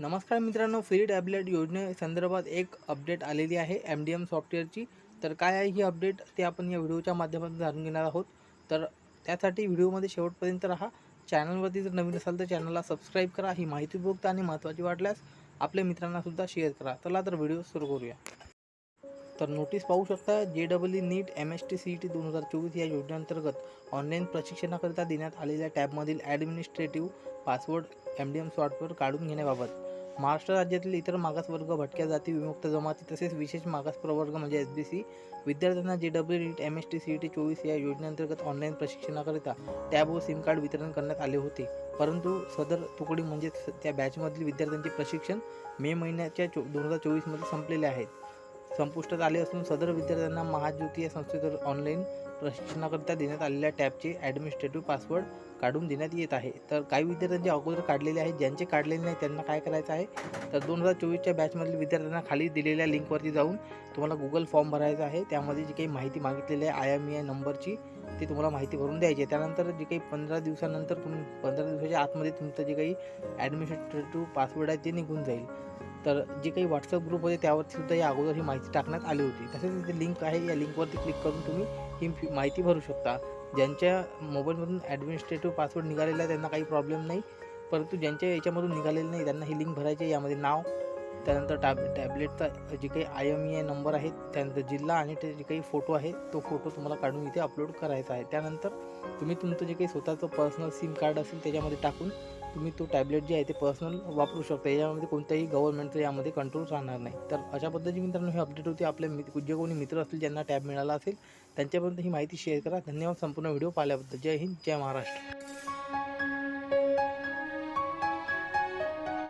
नमस्कार मित्रांनो free tablet योजनेसंदर्भात एक अपडेट आलेली आहे एम डी एम सॉफ्टवेअरची तर काय आहे ही अपडेट ते आपण या व्हिडिओच्या माध्यमातून जाणून घेणार आहोत. तर त्यासाठी व्हिडिओमध्ये शेवटपर्यंत राहा. चॅनलवरती जर नवीन असाल तर चॅनलला सबस्क्राईब करा. ही माहिती उपयुक्त आणि महत्त्वाची वाटल्यास आपल्या मित्रांनासुद्धा शेअर करा. चला तर व्हिडिओ सुरू करूया. तर नोटीस पाहू शकता J double E NEET M S T C E T दोन हजार चोवीस या योजनेअंतर्गत ऑनलाईन प्रशिक्षणाकरिता देण्यात आलेल्या टॅबमधील administrative password M D M software काढून घेण्याबाबत. महाराष्ट्र राज्यातील इतर मागासवर्ग भटक्या जाती विमुक्त जमाती तसेच विशेष मागास प्रवर्ग म्हणजे एस बी सी विद्यार्थ्यांना J W NEET M S T C E T चोवीस या योजनेअंतर्गत ऑनलाईन प्रशिक्षणाकरिता टॅब व सिम कार्ड वितरण करण्यात आले होते. परंतु सदर तुकडी म्हणजेच त्या बॅचमधील विद्यार्थ्यांचे प्रशिक्षण मे महिन्याच्या चो दोन हजार चोवीसमध्ये संपलेले आहेत. संपुष्टात आले असून सदर विद्यार्थ्यांना महाज्योती या संस्थेतून ऑनलाईन प्रशिक्षणाकरिता देण्यात आलेल्या टॅबचे ॲडमिनिस्ट्रेटिव्ह पासवर्ड काढून देण्यात येत आहे. तर काही विद्यार्थ्यांचे अगोदर काढलेले आहेत ज्यांचे काढलेले नाही त्यांना काय करायचं आहे? तर दोन हजार चोवीसच्या बॅचमधील विद्यार्थ्यांना खाली दिलेल्या लिंकवरती जाऊन तुम्हाला गुगल फॉर्म भरायचा आहे. त्यामध्ये जी काही माहिती मागितलेली आहे आय एम ई आय नंबरची ती तुम्हाला माहिती भरून द्यायची आहे. त्यानंतर जी काही पंधरा दिवसानंतर तुम्ही पंधरा दिवसाच्या आतमध्ये तुमचं जे काही ॲडमिनिस्ट्रेटिव्ह पासवर्ड आहे ते निघून जाईल. तर जे काही व्हॉट्सअप ग्रुप होते त्यावरती सुद्धा या अगोदर ही माहिती टाकण्यात आली होती. तसेच इथे लिंक आहे या लिंकवरती क्लिक करून तुम्ही ही माहिती भरू शकता. ज्यांच्या मोबाईलमधून ॲडमिनिस्ट्रेटिव्ह पासवर्ड निघालेला आहे त्यांना काही प्रॉब्लेम नाही. परंतु ज्यांच्या याच्यामधून निघालेलं नाही त्यांना ही लिंक भरायची आहे. यामध्ये नाव त्यानंतर टॅब टॅबलेटचा जे काही I M E I number आहे त्यानंतर जिल्हा आणि ते जे काही फोटो आहे तो फोटो तुम्हाला काढून इथे अपलोड करायचा आहे. त्यानंतर तुम्ही तुमचं जे काही स्वतःचं पर्सनल सिम कार्ड असेल त्याच्यामध्ये टाकून तुम्ही तो टॅबलेट जे आहे ते पर्सनल वापरू शकता. यामध्ये कोणत्याही गव्हर्नमेंटचं यामध्ये कंट्रोल राहणार नाही. तर अशा पद्धतीने मित्रांनो हे अपडेट होती. आपल्या मित जे कोणी मित्र असतील ज्यांना टॅब मिळाला असेल त्यांच्यापर्यंत ही माहिती शेअर करा. धन्यवाद संपूर्ण व्हिडिओ पाहिल्याबद्दल. जय हिंद जय महाराष्ट्र.